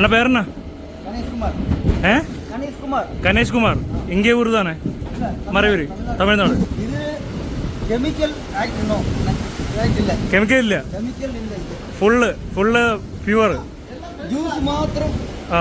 ಅಣ್ಣ ಪೇರಣ್ಣ ಏ ಗಣೇಶ್ ಕುಮಾರ್ ಹಿಂಗೆ ಊರು ತಾನೆ ಮರವೂರಿ ತಮಿಳ್ನಾಡು ಕೆಮಿಕಲ್ ಕೆಮಿಕಲ್ ಇಲ್ಲ ഫുള്ള് ഫുള്ള് പ്യുവർ ജ്യൂസ് മാത്രം ആ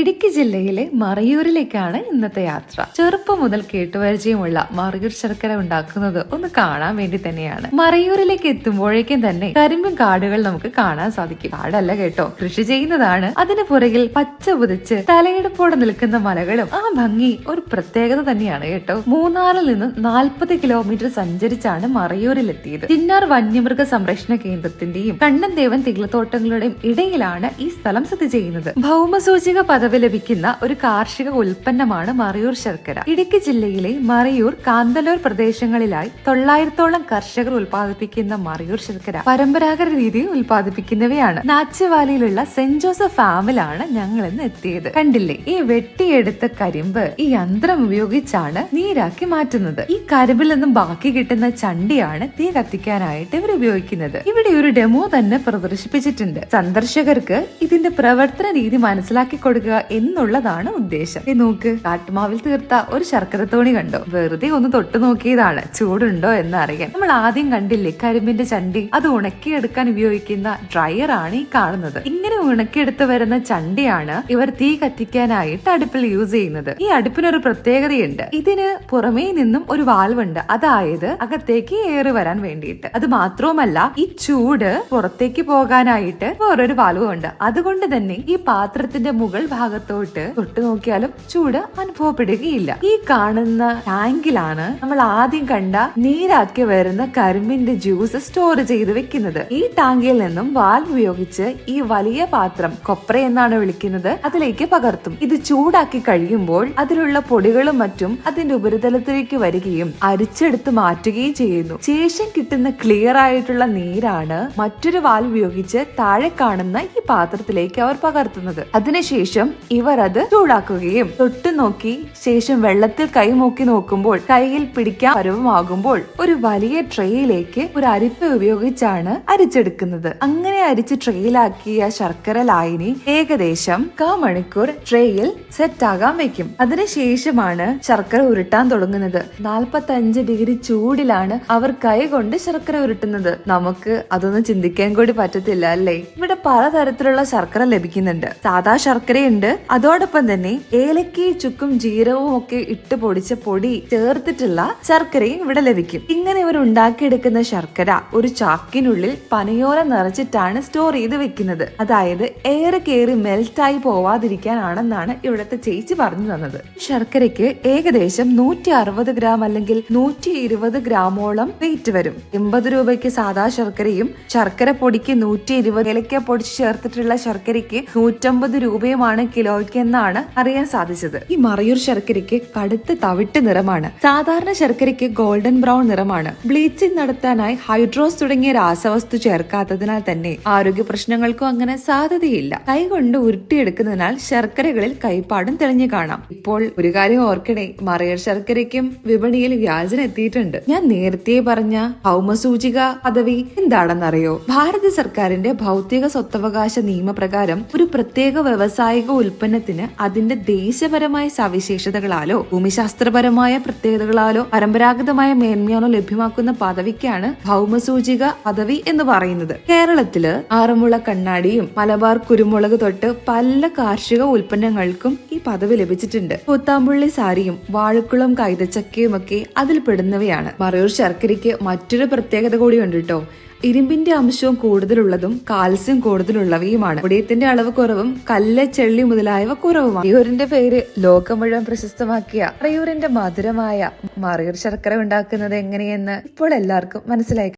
ഇടുക്കി ജില്ലയിലെ മറയൂരിലേക്കാണ് ഇന്നത്തെ യാത്ര. ചെറുപ്പം മുതൽ കേട്ടുപരിചയമുള്ള മറയൂർ ശർക്കര ഉണ്ടാക്കുന്നത് ഒന്ന് കാണാൻ വേണ്ടി തന്നെയാണ്. മറയൂരിലേക്ക് എത്തുമ്പോഴേക്കും തന്നെ കരിമ്പും കാടുകൾ നമുക്ക് കാണാൻ സാധിക്കും. കാടല്ല കേട്ടോ കൃഷി ചെയ്യുന്നതാണ്. അതിന് പുറകിൽ പച്ച പുതച്ച് തലയെടുപ്പോടെ നിൽക്കുന്ന മലകളും ആ ഭംഗി ഒരു പ്രത്യേകത തന്നെയാണ് കേട്ടോ. മൂന്നാറിൽ നിന്ന് നാൽപ്പത് കിലോമീറ്റർ സഞ്ചരിച്ചാണ് മറയൂരിലെത്തിയത്. ചിന്നാർ വന്യമൃഗ സംരക്ഷണ കേന്ദ്രത്തിന്റെയും കണ്ണൻ ദേവൻ തേയിലത്തോട്ടങ്ങളുടെയും ഇടയിലാണ് ഈ സ്ഥലം സ്ഥിതി ചെയ്യുന്നത്. ഭൗമസൂചിക പദവി ലഭിക്കുന്ന ഒരു കാർഷിക ഉൽപ്പന്നമാണ് മറയൂർ ശർക്കര. ഇടുക്കി ജില്ലയിലെ മറയൂർ കാന്തലൂർ പ്രദേശങ്ങളിലായി തൊള്ളായിരത്തോളം കർഷകർ ഉൽപ്പാദിപ്പിക്കുന്ന മറയൂർ ശർക്കര പരമ്പരാഗത രീതിയിൽ ഉൽപ്പാദിപ്പിക്കുന്നവയാണ്. നാച്ചുവാലിയിലുള്ള സെന്റ് ജോസഫ് ഫാമിലാണ് ഞങ്ങൾ ഇന്ന് എത്തിയത്. കണ്ടില്ലേ ഈ വെട്ടിയെടുത്ത കരിമ്പ് ഈ യന്ത്രം ഉപയോഗിച്ചാണ് നീരാക്കി മാറ്റുന്നത്. ഈ കരിമ്പിൽ നിന്നും ബാക്കി കിട്ടുന്ന ചണ്ടിയാണ് തീ കത്തിക്കാനായിട്ട് ഇവർ ഉപയോഗിക്കുന്നത്. ഇവിടെ ഒരു ഡെമോ തന്നെ പ്രദർശിപ്പിച്ചിട്ടുണ്ട്. സന്ദർശകർക്ക് ഇതിന്റെ പ്രവർത്തന രീതി മനസ്സിലാക്കി കൊടുക്കുക എന്നുള്ളതാണ് ഉദ്ദേശം. നോക്ക് കാട്ടുമാവിൽ തീർത്ത ഒരു ശർക്കര തോണി കണ്ടോ? വെറുതെ ഒന്ന് തൊട്ടു നോക്കിയതാണ് ചൂടുണ്ടോ എന്ന് അറിയാൻ. നമ്മൾ ആദ്യം കണ്ടില്ലേ കരിമ്പിന്റെ ചണ്ടി? അത് ഉണക്കിയെടുക്കാൻ ഉപയോഗിക്കുന്ന ഡ്രയർ ആണ് ഈ കാണുന്നത്. ഇങ്ങനെ ഉണക്കിയെടുത്ത് വരുന്ന ചണ്ടിയാണ് ഇവർ തീ കത്തിക്കാനായിട്ട് അടുപ്പിൽ യൂസ് ചെയ്യുന്നത്. ഈ അടുപ്പിനൊരു പ്രത്യേകതയുണ്ട്. ഇതിന് പുറമേ നിന്നും ഒരു വാൽവുണ്ട്. അതായത് അകത്തേക്ക് ഏറി വരാൻ വേണ്ടിയിട്ട്. അത് മാത്രവുമല്ല ഈ ചൂട് പുറത്തേക്ക് പോകാനായിട്ട് വേറൊരു വാൽവ് ഉണ്ട് അതുകൊണ്ട് തന്നെ ഈ പാത്രത്തിന്റെ മുകൾ ഭാഗത്തോട്ട് തൊട്ട് നോക്കിയാലും ചൂട് അനുഭവപ്പെടുകയില്ല. ഈ കാണുന്ന ടാങ്കിലാണ് നമ്മൾ ആദ്യം കണ്ട നീരാക്കി വരുന്ന കരിമ്പിന്റെ ജ്യൂസ് സ്റ്റോർ ചെയ്ത് വെക്കുന്നത്. ഈ ടാങ്കിൽ നിന്നും വാൽവ് ഉപയോഗിച്ച് ഈ വലിയ പാത്രം കൊപ്ര എന്നാണ് വിളിക്കുന്നത് അതിലേക്ക് പകർത്തും. ഇത് ചൂടാക്കി കഴിയുമ്പോൾ അതിലുള്ള പൊടികളും മറ്റും അതിന്റെ ഉപരിതലത്തിലേക്ക് വരികയും അരിച്ചെടുത്ത് മാറ്റുകയും ചെയ്യുന്നു. ശേഷം കിട്ടുന്ന ക്ലിയർ ആയിട്ടുള്ള നീരാണ് മറ്റൊരു വാൽവ് ഉപയോഗിച്ച് താഴെ കാണുന്ന ഈ പാത്രത്തിലേക്ക് അവർ പകർത്തുന്നത്. അതിനുശേഷം ഇവർ അത് ചൂടാക്കുകയും തൊട്ടു നോക്കി ശേഷം വെള്ളത്തിൽ കൈ നോക്കി നോക്കുമ്പോൾ കൈയിൽ പിടിക്കാൻ പരുവമാകുമ്പോൾ ഒരു വലിയ ട്രേയിലേക്ക് ഒരു അരിപ്പ ഉപയോഗിച്ചാണ് അരിച്ചെടുക്കുന്നത്. അങ്ങനെ അരിച്ച് ട്രേയിലാക്കിയ ശർക്കര ലായനി ഏകദേശം കാ മണിക്കൂർ ട്രേയിൽ സെറ്റ് ആകാൻ വെക്കും അതിനുശേഷമാണ് ശർക്കര ഉരുട്ടാൻ തുടങ്ങുന്നത്. നാൽപ്പത്തി അഞ്ച് ഡിഗ്രി ചൂടിലാണ് അവർ കൈ കൊണ്ട് ശർക്കര ഉരുട്ടുന്നത്. നമുക്ക് അതൊന്നും ചിന്തിക്കാൻ കൂടി പറ്റത്തില്ല അല്ലേ? ഇവിടെ പലതരത്തിലുള്ള ശർക്കര ലഭിക്കുന്നുണ്ട്. സാധാ ശർക്കരയുണ്ട്. അതോടൊപ്പം തന്നെ ഏലക്കയും ചുക്കും ജീരകവും ഒക്കെ ഇട്ട് പൊടിച്ച പൊടി ചേർത്തിട്ടുള്ള ശർക്കരയും ഇവിടെ ലഭിക്കും. ഇങ്ങനെ ഇവർ ഉണ്ടാക്കിയെടുക്കുന്ന ശർക്കര ഒരു ചാക്കിനുള്ളിൽ പനയോല നിറച്ചിട്ടാണ് സ്റ്റോർ ചെയ്ത് വെക്കുന്നത്. അതായത് എയർ കയറി മെൽറ്റായി പോവാതിരിക്കാനാണെന്നാണ് ഇവിടുത്തെ ചേച്ചി പറഞ്ഞു തന്നത്. ശർക്കരയ്ക്ക് ഏകദേശം നൂറ്റി അറുപത് ഗ്രാം അല്ലെങ്കിൽ നൂറ്റി ഇരുപത് ഗ്രാമോളം വെയിറ്റ് വരും. എൺപത് രൂപയ്ക്ക് സാധാ ശർക്കരയും ശർക്കര പൊടിക്ക് നൂറ്റി ഇരുപത് ഏലക്ക പൊടിച്ച് ചേർത്തിട്ടുള്ള ശർക്കരയ്ക്ക് നൂറ്റമ്പത് രൂപയുമാണ് കിലോയ്ക്ക് എന്നാണ് അറിയാൻ സാധിച്ചത്. ഈ മറയൂർ ശർക്കരയ്ക്ക് കടുത്ത തവിട്ട് നിറമാണ്. സാധാരണ ശർക്കരയ്ക്ക് ഗോൾഡൻ ബ്രൗൺ നിറമാണ്. ബ്ലീച്ചിങ് നടത്താനായി ഹൈഡ്രോസ് തുടങ്ങിയ രാസവസ്തു ചേർക്കാത്തതിനാൽ തന്നെ ആരോഗ്യ പ്രശ്നങ്ങൾക്കും അങ്ങനെ സാധ്യതയില്ല. കൈകൊണ്ട് ഉരുട്ടിയെടുക്കുന്നതിനാൽ ശർക്കരകളിൽ കൈപ്പാടും തെളിഞ്ഞു കാണാം. ഇപ്പോൾ ഒരു കാര്യം ഓർക്കണേ മറയൂർ ശർക്കരയ്ക്കും വിപണിയിൽ വ്യാജന എത്തിയിട്ടുണ്ട്. ഞാൻ നേരത്തെ പറഞ്ഞ ഭൗമസൂചിക പദവി എന്താണെന്നറിയോ? ഭാരത സർക്കാരിന്റെ ഭൗതിക സ്വത്തവകാശ നിയമപ്രകാരം ഒരു പ്രത്യേക വ്യവസായിക ഉൽപ്പന്നത്തിന് അതിന്റെ ദേശപരമായ സവിശേഷതകളാലോ ഭൂമിശാസ്ത്രപരമായ പ്രത്യേകതകളാലോ പരമ്പരാഗതമായ മേന്മയാണോ ലഭ്യമാക്കുന്ന പദവിക്കാണ് ഭൗമസൂചിക പദവി എന്ന് പറയുന്നത്. കേരളത്തിൽ ആറന്മുള കണ്ണാടിയും മലബാർ കുരുമുളക് തൊട്ട് പല കാർഷിക ഉൽപ്പന്നങ്ങൾക്കും ഈ പദവി ലഭിച്ചിട്ടുണ്ട്. പൂത്താമ്പുള്ളി സാരിയും വാഴക്കുളം കൈതച്ചക്കയും ഒക്കെ അതിൽ പെടുന്നവയാണ് മറയൂർ ശർക്കരയ്ക്ക് മറ്റൊരു പ്രത്യേകത കൂടി ഉണ്ട് കേട്ടോ ഇരുമ്പിന്റെ അംശവും കൂടുതലുള്ളതും കാൽസ്യം കൂടുതലുള്ളവയുമാണ്. ഉടയത്തിന്റെ അളവ് കുറവും കല്ല് ചെള്ളി മുതലായവ കുറവുമാണ്. മറിയൂരിന്റെ പേര് ലോകം മുഴുവൻ പ്രശസ്തമാക്കിയ മറിയൂരിന്റെ മധുരമായ മറിയൂർ ശർക്കര ഉണ്ടാക്കുന്നത് എങ്ങനെയെന്ന് ഇപ്പോൾ എല്ലാവർക്കും മനസ്സിലായി